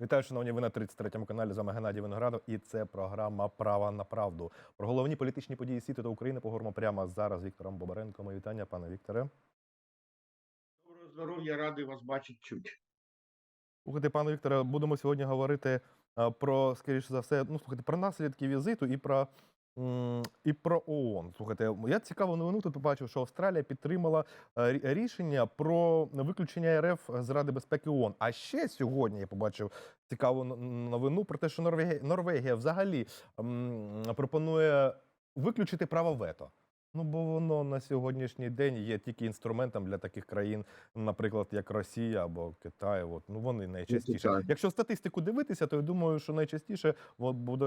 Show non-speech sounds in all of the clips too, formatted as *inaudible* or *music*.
Вітаю, шановні, ви на 33-му каналі. З вами Геннадій Виноградов. І це програма Права на правду. Про головні політичні події світу та України поговоримо прямо зараз з Віктором Бобаренко. Мої вітання, пане Вікторе. Доброго здоров'я, радий вас бачити чуть. Слухайте, пане Вікторе, будемо сьогодні говорити про, скоріше за все, ну слухайте, про наслідки візиту і про. І про ООН. Слухайте, я цікаву новину тут побачив, що Австралія підтримала е, рішення про виключення РФ з Ради безпеки ООН. А ще сьогодні я побачив цікаву новину про те, що Норвегія, Норвегія взагалі пропонує виключити право вето. Ну, бо воно на сьогоднішній день є тільки інструментом для таких країн, наприклад, як Росія або Китай. От, ну вони найчастіше. Якщо статистику дивитися, то я думаю, що найчастіше от, буде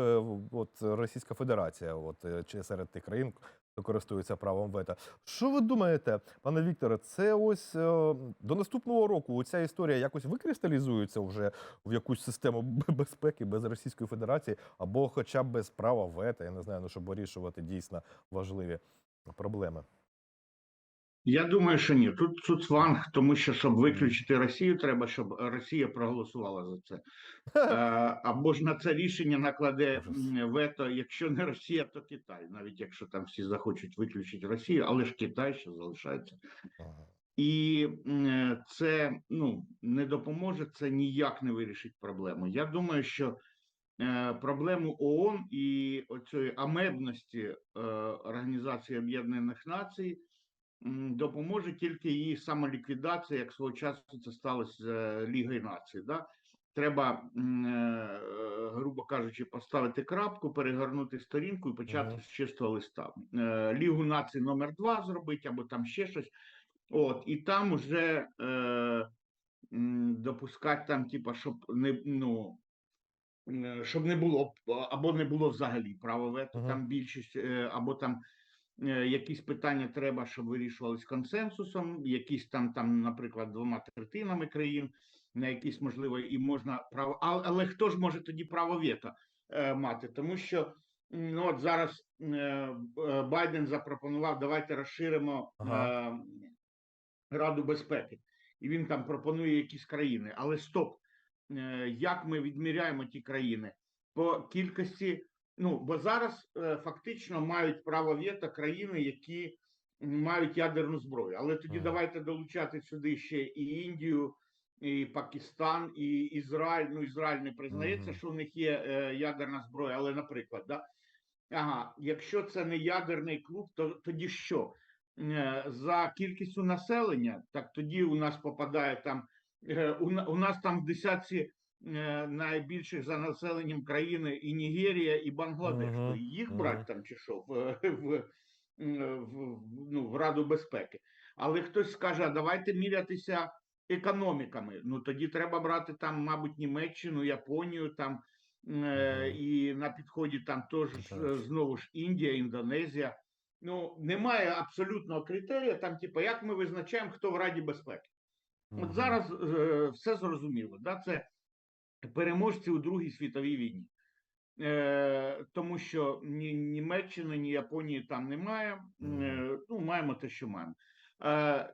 от, Російська Федерація, от е, чи серед тих країн, хто користується правом вето. Що ви думаєте, пане Вікторе, це ось е, до наступного року ця історія якось викристалізується вже в якусь систему безпеки без Російської Федерації, або хоча б без права вето, я не знаю, ну щоб вирішувати дійсно важливі проблеми. Я думаю, що ні. Тут цуцванг, тому що щоб виключити Росію, треба, щоб Росія проголосувала за це. Е, Або ж на це рішення накладе вето, якщо не Росія, то Китай, навіть якщо там всі захочуть виключити Росію, але ж Китай ще залишається. І це ну не допоможе, це ніяк не вирішить проблему. Я думаю, що е, проблему ООН і оцієї амебності е, Організації Об'єднаних Націй допоможе тільки її самоліквідація, як свого часу це сталося з е, Лігою націй. Да? Треба, е, грубо кажучи, поставити крапку, перегорнути сторінку і почати Мгм. з чистого листа. Е, Лігу націй номер два зробити або там ще щось. От, і там вже е, допускати там, типа, щоб не ну. е, Щоб не було або не було взагалі права вето, Мгм. там більшість, е, або там е, якісь питання треба, щоб вирішувались консенсусом, якісь там, там, наприклад, двома третинами країн, на якісь можливо, і можна право. Але, але хто ж може тоді право вето е, мати? Тому що ну, от зараз е, е, Байден запропонував, давайте розширимо Ага. е, Раду безпеки, і він там пропонує якісь країни. Але стоп, е, як ми відміряємо ті країни по кількості? Ну бо зараз е, фактично мають право вето країни, які мають ядерну зброю. Але тоді Мгм. давайте долучати сюди ще і Індію, і Пакистан, і Ізраїль. Ну Ізраїль не признається, Мгм. що у них є е, ядерна зброя, але, наприклад, да. Ага, якщо це не ядерний клуб, то тоді що? Е, За кількістю населення, так тоді у нас попадає там е, у, у нас там в десятці найбільших за населенням країни і Нігерія, і Бангладеш. То їх мгм. брати там чи що в, в, в, в, ну, в Раду безпеки. Але хтось скаже, а давайте мірятися економіками. Ну тоді треба брати там, мабуть, Німеччину, Японію там. Е, і на підході там теж е, знову ж Індія, Індонезія. Ну немає абсолютного критерія. Там, типу, як ми визначаємо, хто в Раді безпеки. От зараз е, все зрозуміло. Да? Це переможці у Другій світовій війні. Е, тому що ні Німеччини, ні Японії там немає. Е, ну, маємо те, що маємо. Е,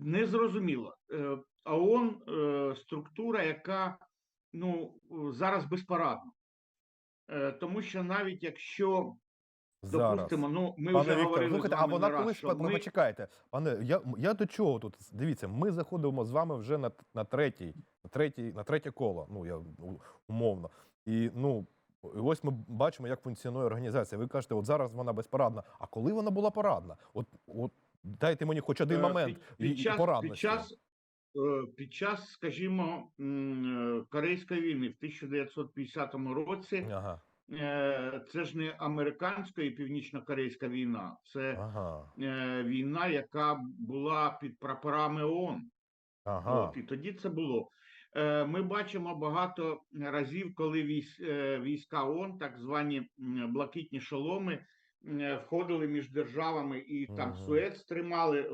незрозуміло. Е, ООН е, структура, яка ну, зараз безпорадна. Е, тому що навіть якщо Зараз. допустимо, ну ми Пане вже Вікторе, говорили слухайте, з а вона раз, колись по- ми... почекайте, пане, я, я до чого тут? Дивіться, ми заходимо з вами вже на, на третій, на третій, на третє коло. Ну я умовно. І ну ось ми бачимо, як функціонує організація. Ви кажете, от зараз вона безпорадна. А коли вона була порадна? От, от дайте мені хоч один Е, момент під, час, під час, е, під час, скажімо, е, Корейської війни в 1950 році, Ага, це ж не американська і північно-корейська війна, це ага, е, війна, яка була під прапорами ООН. ага. От, і тоді це було. Е, Ми бачимо багато разів, коли військ, е, війська ООН, так звані блакитні шоломи, входили між державами і там Мгм. Суец тримали,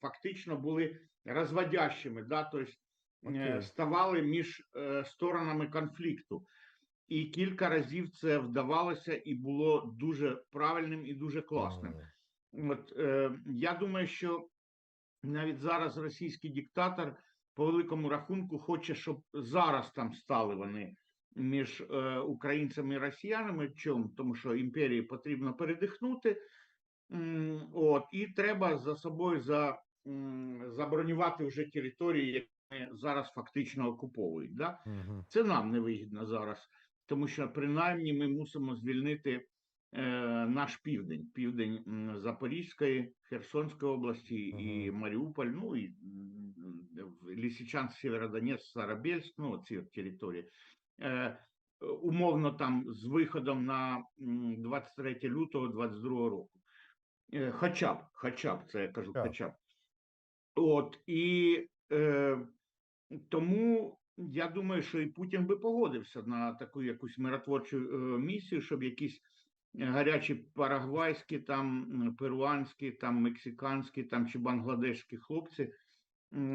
фактично були розводящими, да, тобто е, ставали між е, сторонами конфлікту. І кілька разів це вдавалося і було дуже правильним і дуже класним. От е, я думаю, що навіть зараз російський диктатор по великому рахунку хоче, щоб зараз там стали вони між е, українцями і росіянами. Чому? Тому що імперії потрібно передихнути. От, і треба за собою за, забронювати вже території, які зараз фактично окуповують. Да? Мгм. Це нам не вигідно зараз, тому що принаймні ми мусимо звільнити е, наш південь, південь Запорізької, Херсонської області і Маріуполь, ну і Лисичанськ, Сєвєродонецьк, Старобельськ, ну ці території. Е, умовно там з виходом на 23 лютого 22 року. Е, Хоча б, хоча б, це я кажу, хоча б. От і е, тому я думаю, що і Путін би погодився на таку якусь миротворчу е, місію, щоб якісь е, гарячі парагвайські, там перуанські, там мексиканські, там чи бангладешські хлопці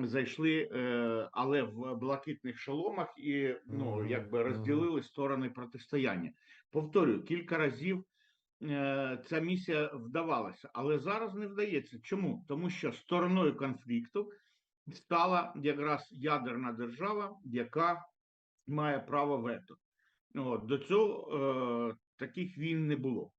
зайшли, е, але в блакитних шоломах і ну якби розділили сторони протистояння. Повторюю, кілька разів ця місія вдавалася, але зараз не вдається. Чому? Тому що стороною конфлікту стала якраз ядерна держава, яка має право вето. От, до цього е, таких війн не було.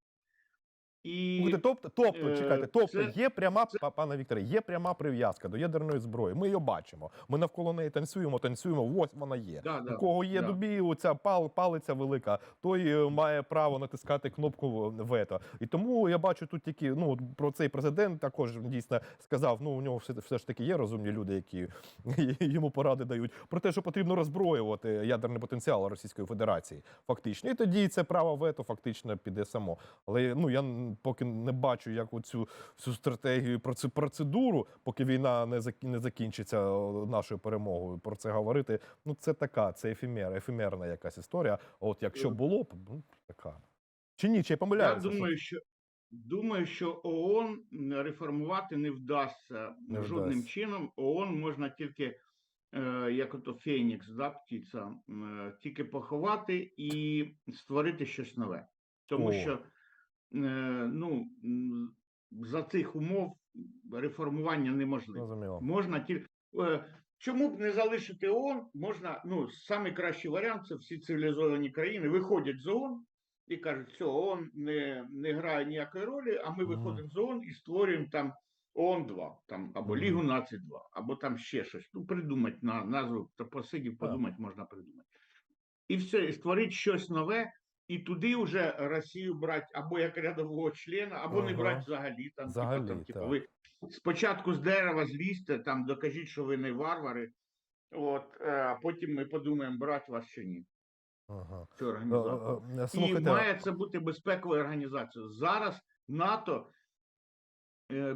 І Слухайте, тобто, тобто, е, чекайте, тобто це- є пряма, па- пане Вікторе, є пряма прив'язка до ядерної зброї. Ми її бачимо. Ми навколо неї танцюємо, танцюємо. Ось вона є. да, да, У кого є да. дубі, оця пал, палиця велика, той е, має право натискати кнопку вето. І тому я бачу тут тільки ну про цей президент також дійсно сказав. Ну у нього все, все ж таки є розумні люди, які *laughs* йому поради дають про те, що потрібно роззброювати ядерний потенціал Російської Федерації. Фактично, і тоді це право вето фактично піде само. Але ну я поки не бачу, як оцю всю стратегію про цю процедуру, поки війна не не закінчиться нашою перемогою. Про це говорити. Ну це така, це ефемер, ефемерна якась історія. От якщо Е. було б, ну така. Чи ні, чи я Я думаю, що думаю, що ООН реформувати не вдасться Не жодним вдасться. чином. ООН можна тільки, е, як ото Фенікс, да, птиця, е, тільки поховати і створити щось нове. Тому О. що ну, за цих умов реформування неможливо. Можна тільки. е, Чому б не залишити ООН? Можна, ну, самий кращий варіант це всі цивілізовані країни виходять з ООН і кажуть, все, ООН не, не грає ніякої ролі, а ми Мгм. виходимо з ООН і створюємо там ООН 2 там, або. Лігу націй 2 або там ще щось. Ну, придумати на назву, то посидів, подумати можна придумати. І все, і створити щось нове, і туди вже Росію брати або як рядового члена, або не Ага. брати взагалі. Там, Взагалі, типу, там, типу, ви спочатку з дерева злізьте, там докажіть, що ви не варвари. От, е, а потім ми подумаємо, брати вас чи ні. Ага. Цю Е, організацію. е, І Слухайте, має це бути безпековою організацією. Зараз НАТО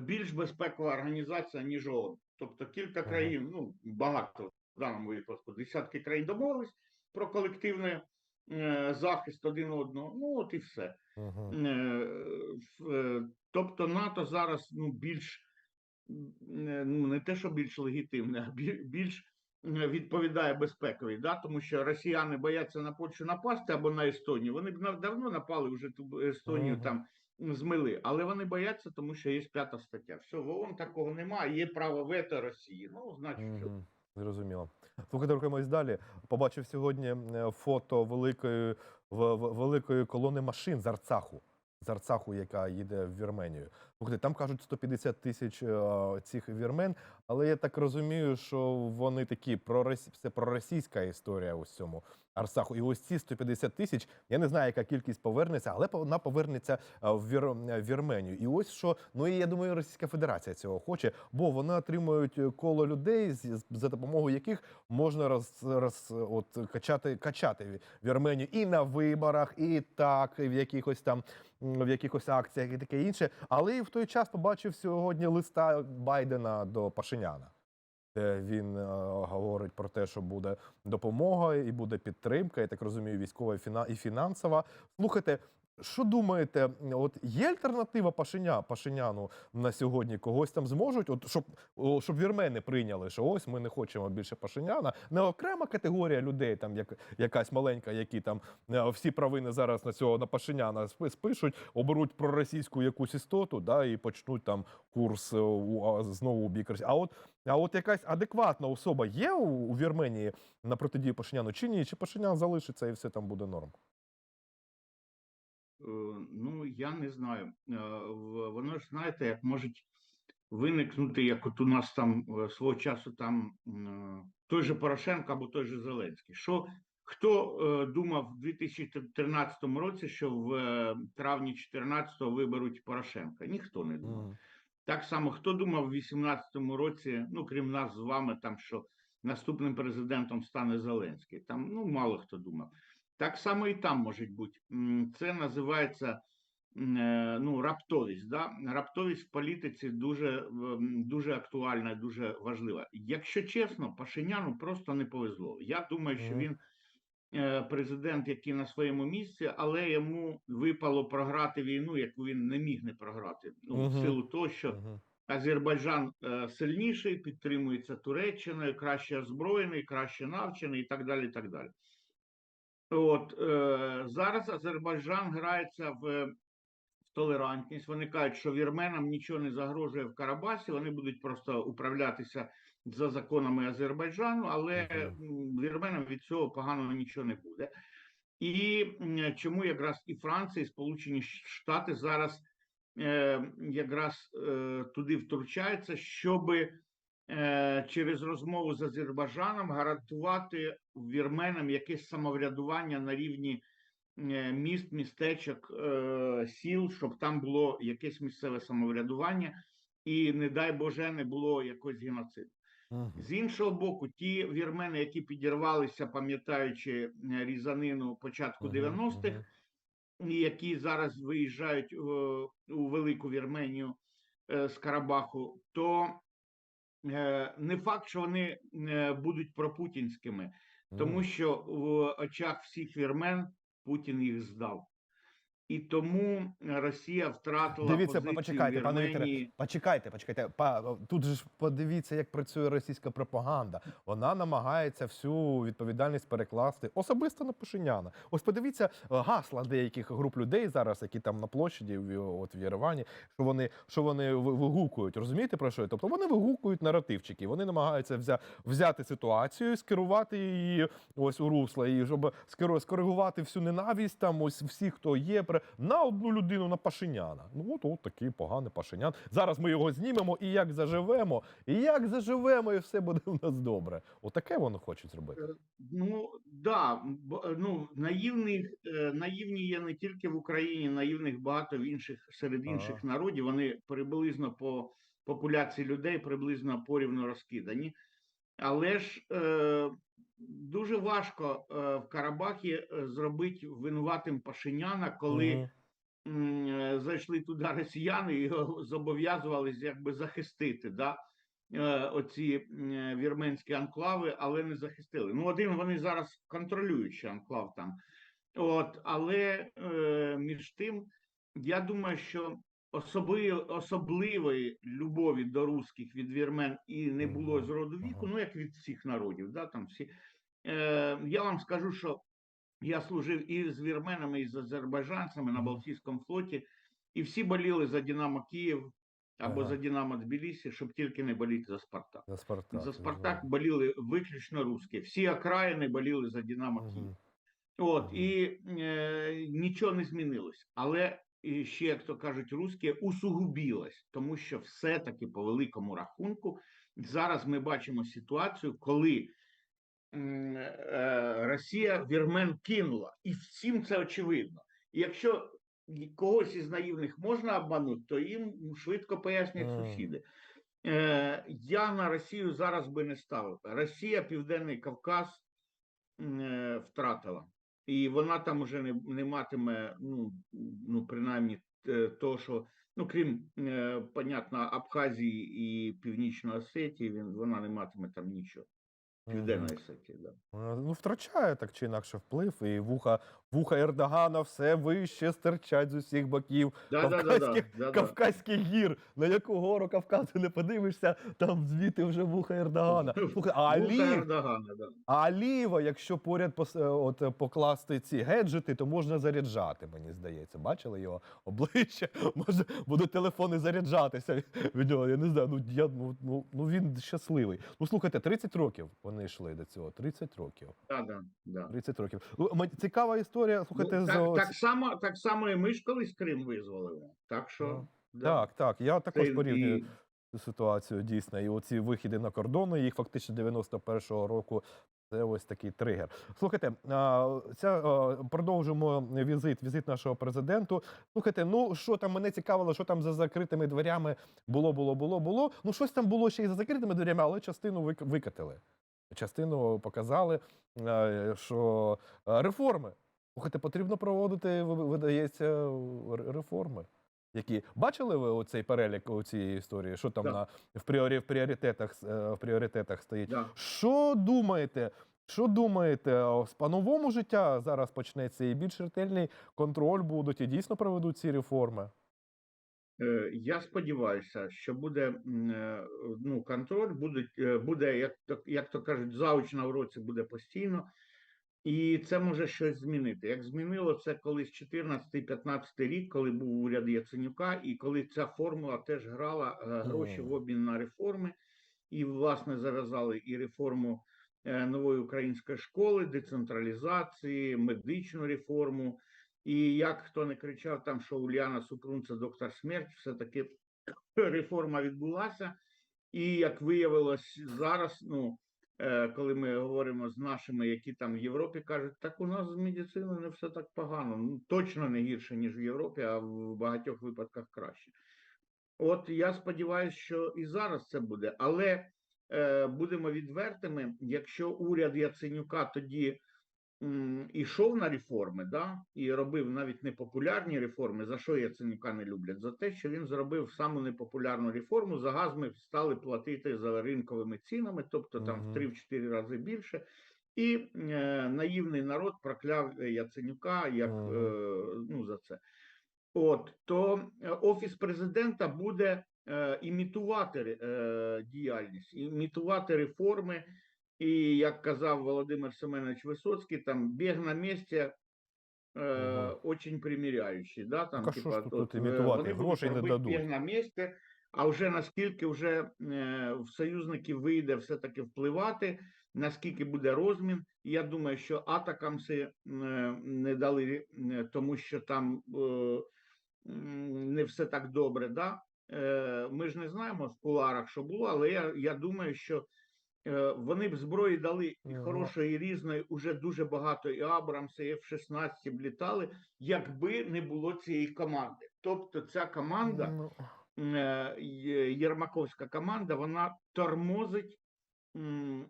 більш безпекова організація, ніж ООН. Тобто кілька Ага. країн, ну багато в даному випадку, десятки країн домовились про колективний е, захист один одного. Ну от і все. Мгм. Е, е, Тобто НАТО зараз ну, більш е, ну, не те, що більш легітимне, а більш е, відповідає безпековій, да? тому що росіяни бояться на Польщу напасти або на Естонію. Вони б давно напали вже ту Естонію Мгм. там змили, але вони бояться, тому що є п'ята стаття. Все, в ООН такого немає, є право вето Росії. Ну, значить, все. Зрозуміло. Слухайте, рухаємось далі. Побачив сьогодні е, фото великої, в- великої колони машин з Арцаху. З Арцаху, яка їде в Вірменію. Слухайте, там кажуть 150 тисяч е, цих вірмен, але я так розумію, що вони такі проросійська історія у цьому Арцаху. І ось ці 150 тисяч, я не знаю, яка кількість повернеться, але вона повернеться е, в Вір... Вірменію. І ось що, ну і я думаю, Російська Федерація цього хоче, бо вони отримують е, коло людей, за допомогою яких можна роз, роз от качати, качати Вірменію і на виборах, і так, і в якихось там в якихось акціях і таке інше. Але і в той час побачив сьогодні листа Байдена до Пашиняна. Де він е, говорить про те, що буде допомога і буде підтримка, я так розумію, військова і фінансова. Слухайте, що думаєте, от є альтернатива Пашиня, Пашиняну на сьогодні? Когось там зможуть? От щоб, щоб вірмени прийняли, що ось ми не хочемо більше Пашиняна. Не окрема категорія людей, там як якась маленька, які там е, всі провини зараз на цього на Пашиняна спишуть, оберуть проросійську якусь істоту, да, і почнуть там курс е, у- знову у бік. А от а от якась адекватна особа є у, у Вірменії на протидію Пашиняну чи ні? Чи Пашинян залишиться і все там буде норм? Е, Ну, я не знаю. Е, Воно ж знаєте, як можуть виникнути, як от у нас там е, свого часу там той же Порошенко або той же Зеленський. Що хто думав в 2013 році, що в травні 14-го виберуть Порошенка? Ніхто не думав. Так само, хто думав в 18-му році, ну крім нас з вами, там що наступним президентом стане Зеленський. Там ну мало хто думав. Так само і там може бути. Це називається е, ну, раптовість. Да? Раптовість в політиці дуже, дуже актуальна, дуже важлива. Якщо чесно, Пашиняну просто не повезло. Я думаю, що він е, президент, який на своєму місці, але йому випало програти війну, яку він не міг не програти. Ну, в силу того, що Мгм. Азербайджан е, сильніший, підтримується Туреччиною, краще озброєний, краще навчений і так далі. І так далі. От е, зараз Азербайджан грається в, в толерантність. Вони кажуть, що вірменам нічого не загрожує в Карабасі, вони будуть просто управлятися за законами Азербайджану, але вірменам від цього поганого нічого не буде. І чому якраз і Франція, і Сполучені Штати зараз е, якраз е, туди втручаються, щоб е, через розмову з Азербайджаном гарантувати вірменам якесь самоврядування на рівні е, міст, містечок, е, сіл, щоб там було якесь місцеве самоврядування, і, не дай Боже, не було якогось геноциду. Мгм. З іншого боку, ті вірмени, які підірвалися, пам'ятаючи е, різанину початку Мгм, 90-х, мгм. і які зараз виїжджають е, у Велику Вірменію е, з Карабаху, то е, не факт, що вони е, будуть пропутінськими, тому що в очах всіх вірмен Путін їх здав. І тому Росія втратила Дивіться, позицію почекайте, пане Вікторе, Почекайте, почекайте. Па, тут же ж подивіться, як працює російська пропаганда. Вона намагається всю відповідальність перекласти особисто на Пашиняна. Ось подивіться е, гасла деяких груп людей зараз, які там на площаді в, от в Єревані, що вони що вони вигукують. Розумієте про що? Тобто вони вигукують наративчики. Вони намагаються взя, взяти ситуацію, скерувати її ось у русло, і щоб скоригувати всю ненависть там, ось всі, хто є, на одну людину, на Пашиняна. Ну от, от такий поганий Пашинян. Зараз ми його знімемо і як заживемо, і як заживемо, і все буде в нас добре. Отаке вони хочуть зробити. Ну да, ну наївних е, наївні є не тільки в Україні, наївних багато в інших серед Ага. інших народів. Вони приблизно по популяції людей приблизно порівну розкидані. Але ж е, дуже важко е, в Карабахі е, зробити винуватим Пашиняна, коли е, зайшли туди росіяни і *laughs* його зобов'язувалися якби захистити да, е, оці вірменські анклави, але не захистили. Ну, один вони зараз контролюють анклав там. От, але е, між тим, я думаю, що особи, особливої любові до русських від вірмен і не було з роду віку, ну як від всіх народів. Да, там всі. Е, я вам скажу, що я служив і з вірменами, і з азербайджанцями на Балтійському флоті, і всі боліли за Динамо Київ або Ага. за Динамо Тбілісі, щоб тільки не боліти за Спартак. За Спартак. За Спартак зрозуміло. боліли виключно русські. Всі окраїни боліли за Динамо Київ. Мгм. От Мгм. і е, нічого не змінилось. Але і ще, як то кажуть, русське усугубілось, тому що все-таки по великому рахунку зараз ми бачимо ситуацію, коли Росія вірмен кинула, і всім це очевидно. І якщо когось із наївних можна обманути, то їм швидко пояснять сусіди. Е, я на Росію зараз би не ставив. Росія, Південний Кавказ е, втратила. І вона там уже не, не матиме, ну, ну принаймні, е, того, що, ну, крім, е, понятно, Абхазії і Північної Осетії, він, вона не матиме там нічого. Південної Осетії, да. Е, Ну, втрачає так чи інакше вплив, і вуха, вуха Ердогана все вище стирчать з усіх боків. Да, да, да, да, Кавказьких, да, да. Кавказьких гір, на яку гору Кавказу не подивишся, там звідти вже вуха Ердогана. Слухай, а Вуха Ердогана, да. а Алієва, якщо поряд пос- е, от, е, покласти ці геджети, то можна заряджати, мені здається. Бачили його обличчя? *laughs* Може, будуть телефони заряджатися від- від нього. Я не знаю. Ну, я, ну, ну, ну він щасливий. Ну слухайте, 30 років вони йшли до цього. 30 років. Да, да, да. 30 років. Ну, Цікава історія. Слухайте, Ну, так, оц- так, само, так само і ми ж колись Крим визволили. Так що. Ну, да. так, так. Я також Це порівнюю і- ситуацію дійсно. І оці вихіди на кордони, їх фактично 91-го року. Це ось такий тригер. Слухайте, ця продовжимо візит, візит нашого президенту. Слухайте, ну що там мене цікавило, що там за закритими дверями було, було, було, було. Ну щось там було ще й за закритими дверями, але частину викатили. Частину показали, е, що е, реформи. Слухайте, потрібно проводити, ви- видається, реформи. Які бачили ви оцей перелік у цієї історії? Що там Да. на в, пріорі, в пріоритетах е, в пріоритетах стоїть? Да. Що думаєте? Що думаєте, з по-новому життя зараз почнеться і більш ретельний контроль будуть і дійсно проведуть ці реформи? Е, Я сподіваюся, що буде е, ну, контроль, будуть, е, буде, як то, як то кажуть, завуч на уроці буде постійно, і це може щось змінити. Як змінило це колись 14-15 рік, коли був уряд Яценюка, і коли ця формула теж грала е, гроші в обмін на реформи, і, власне, зав'язали і реформу нової української школи, децентралізації, медичну реформу. І як хто не кричав там, що Уляна Супрун це доктор смерть, все-таки *coughs* реформа відбулася. І як виявилось зараз, ну е, коли ми говоримо з нашими, які там в Європі кажуть, так у нас з медициною не все так погано. Ну точно не гірше, ніж в Європі, а в багатьох випадках краще. От я сподіваюся, що і зараз це буде, але е, будемо відвертими, якщо уряд Яценюка тоді ішов на реформи, да, і робив навіть непопулярні реформи, за що Яценюка не люблять? За те, що він зробив саму непопулярну реформу, за газ ми стали платити за ринковими цінами, тобто там в 3-4 рази більше. І е, наївний народ прокляв Яценюка як е, ну, за це. От то е, офіс президента буде е, імітувати е, діяльність, імітувати реформи. І як казав Володимир Семенович Висоцький, там біг на місці е, очень приміряючий. Да, там, а що ж тут- е, імітувати? Грошей не дадуть. Біг на місці, а вже наскільки вже е, в союзників вийде все-таки впливати, наскільки буде розмін. Я думаю, що атакамси е, не дали, е, тому що там е, не все так добре. Да? Е, Ми ж не знаємо в куларах, що було, але я, я думаю, що вони б зброї дали і хорошої, і різної, уже дуже багато і Абрамси, і F-16 б літали, якби не було цієї команди. Тобто ця команда Ну, е, Єрмаковська команда, вона тормозить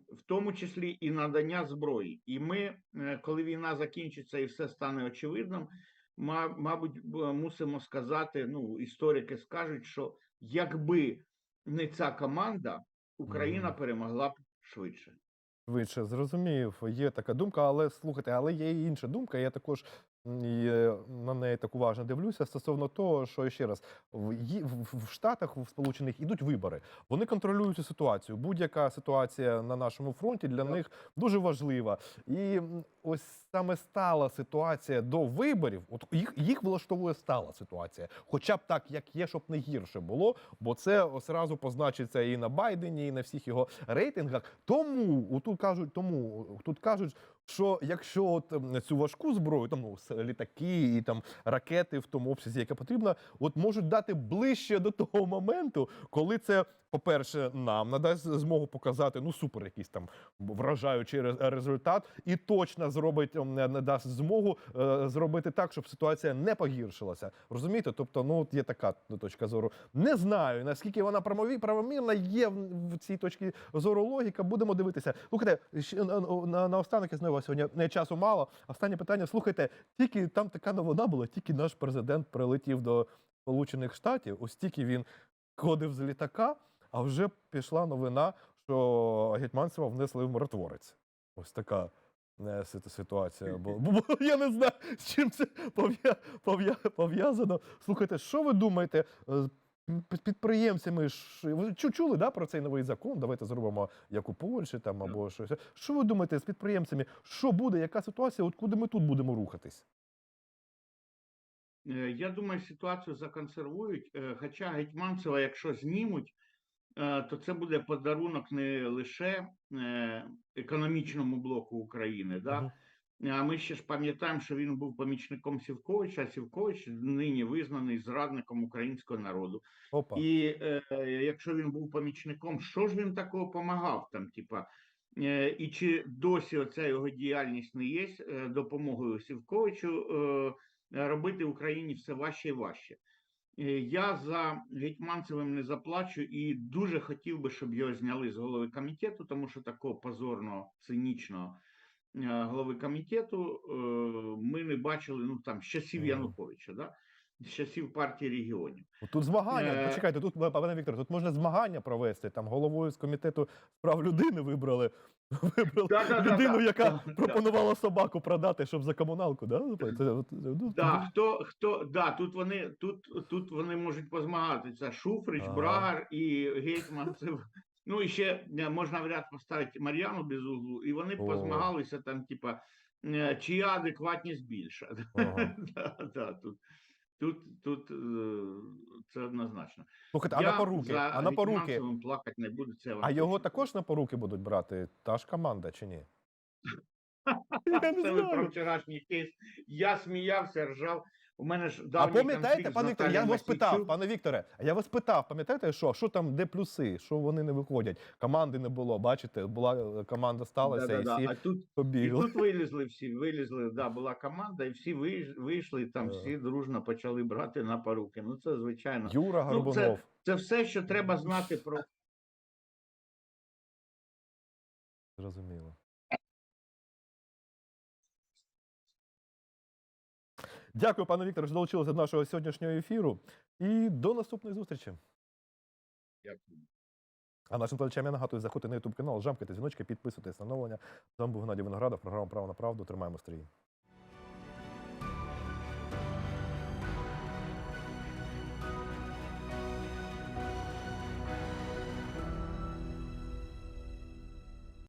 в тому числі і надання зброї. І ми, е, коли війна закінчиться і все стане очевидним, мабуть, мусимо сказати, ну, історики скажуть, що якби не ця команда, Україна перемогла б швидше. Швидше зрозумів, є така думка, але слухайте, але є і інша думка. Я також е, на неї так уважно дивлюся стосовно того, що ще раз в, Штатах, в Сполучених ідуть вибори. Вони контролюють цю ситуацію. Будь-яка ситуація на нашому фронті для них дуже важлива. І ось саме стала ситуація до виборів. От їх, їх влаштовує стала ситуація, хоча б так, як є, щоб не гірше було, бо це одразу позначиться і на Байдені, і на всіх його рейтингах. Тому тут кажуть, тому тут кажуть, що якщо от цю важку зброю, там ну, літаки і там ракети в тому обсязі, яка потрібна, от можуть дати ближче до того моменту, коли це, по-перше, нам надасть змогу показати ну супер, якийсь там вражаючий результат, і точно зробить ем, не змогу е, зробити так, щоб ситуація не погіршилася. Розумієте? Тобто, ну от є така точка зору. Не знаю наскільки вона правомі- правомірна, є в, цій точці зору логіка. Будемо дивитися. Слухайте, на, на, останок я знаю, сьогодні часу мало. Останнє питання. Слухайте, тільки там така новина була, тільки наш президент прилетів до Сполучених Штатів. Ось тільки він ходив з літака, а вже пішла новина. що Гетьманцева внесли в миротворець. Ось така е, ситуація. Бо, бо я не знаю, з чим це пов'я- пов'я- пов'язано. Слухайте, що ви думаєте? е, з Підприємцями ж ви чули да, про цей новий закон? Давайте зробимо як у Польщі там або щось. Що ви думаєте з підприємцями? Що буде? Яка ситуація? От куди ми тут будемо рухатись? Е, Я думаю, ситуацію законсервують. е, Хоча Гетьманцева, якщо знімуть, е, то це буде подарунок не лише е, економічному блоку України. Да? А ми ще ж пам'ятаємо, що він був помічником Сівковича, а Сівкович нині визнаний зрадником українського народу. Опа. І е, якщо він був помічником, що ж він такого помагав там? Типа, е, і чи досі оця його діяльність не є е, допомогою Сівковичу е, робити Україні все важче і важче? Е, Я за Гетьманцевим не заплачу і дуже хотів би, щоб його зняли з голови комітету, тому що такого позорного, цинічного е, голови комітету е, ми не бачили ну там з часів Януковича, да? з часів партії регіонів. Тут змагання. Почекайте, тут пане Віктор, тут можна змагання провести. Там головою з комітету прав людини вибрали. Вибрали Да-да-да-да. людину, яка Да. пропонувала собаку продати, щоб за комуналку. Да? Це- це- ну, Да, хто, хто, да, тут вони, тут, тут вони можуть позмагатися. Шуфрич, Ага. Брагар і Гетьман. Це, ну і ще е, можна в ряд поставити Мар'яну без углу, і вони О. позмагалися там, типа, е, чия адекватність більша. Ага. *laughs* да, да, тут, тут, тут е, це однозначно. Слухайте, а Я на поруки, за а на поруки, Гетьманцевим плакати не буду. Це вам а його точно також на поруки будуть брати та ж команда чи ні? *laughs* Я не Це ви про вчорашній кейс. Я сміявся, ржав. У мене ж А пам'ятаєте, пане Вікторе, я вас питав, пане Вікторе, я вас питав, пам'ятаєте, що? Що там, де плюси? Що вони не виходять? Команди не було, бачите, була е, команда сталася, Да-да-да. і А всі тут, і тут вилізли всі, вилізли, да, була команда, і всі вийшли, там Так. всі дружно почали брати на поруки. Ну, це звичайно. Юра Ну, Горбунов. Це все, що треба знати про Зрозуміло. Дякую, пане Вікторе, що долучилися до нашого сьогоднішнього ефіру. І до наступної зустрічі. Дякую. А нашим глядачам я нагадую, заходьте на YouTube канал, жамкайте дзвіночки, підписуйтесь на оновлення. З вами був Геннадій Виноградов, програма Право на правду. Тримаємо стрій.